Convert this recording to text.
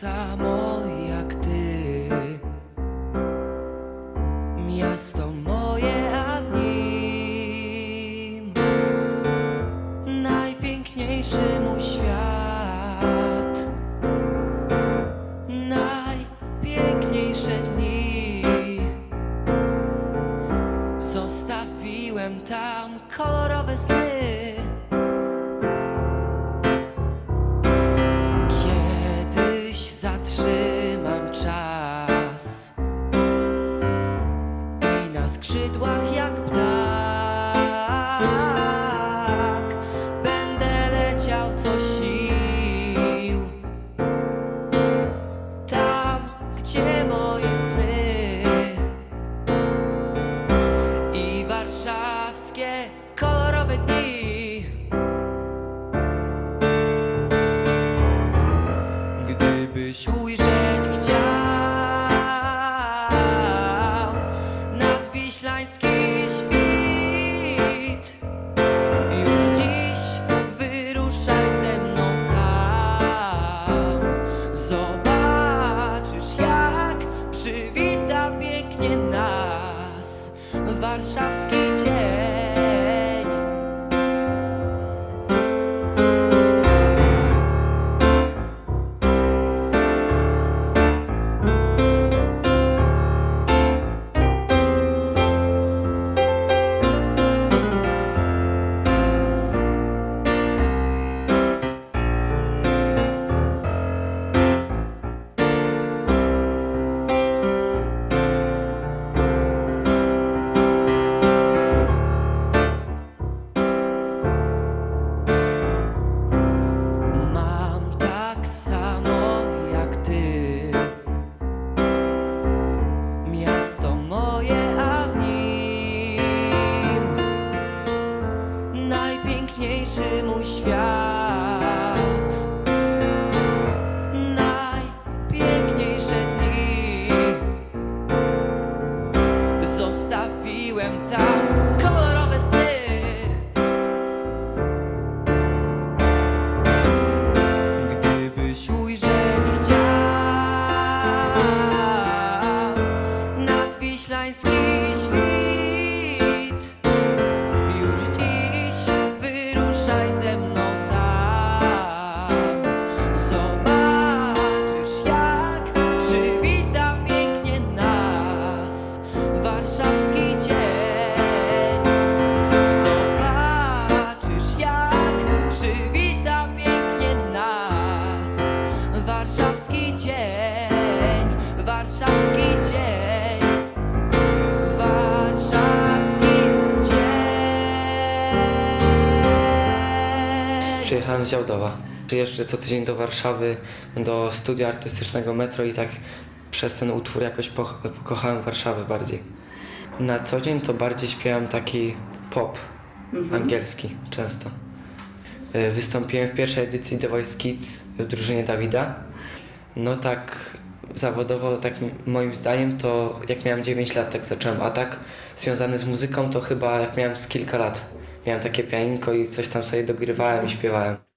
samo jak ty. Miasto moje, a w nim najpiękniejszy mój świat. Najpiękniejsze dni zostawiłem tam kolorowe sny. Kiedyś Gdybyś ujrzeć chciał nadwiślański świt, już dziś wyruszaj ze mną tam. Zobaczysz, jak przywita pięknie nas warszawski dzień. Zostawiłem tam Przyjechałem z Działdowa. Przyjeżdżę co tydzień do Warszawy, do studia artystycznego Metro i tak przez ten utwór jakoś pokochałem Warszawę bardziej. Na co dzień to bardziej śpiewam taki pop angielski często. Y, Wystąpiłem w pierwszej edycji The Voice Kids w drużynie Dawida. No tak zawodowo, tak moim zdaniem to jak miałem 9 lat tak zacząłem, a tak związany z muzyką to chyba jak miałem z kilka lat. Miałem takie pianinko i coś tam sobie dogrywałem i śpiewałem.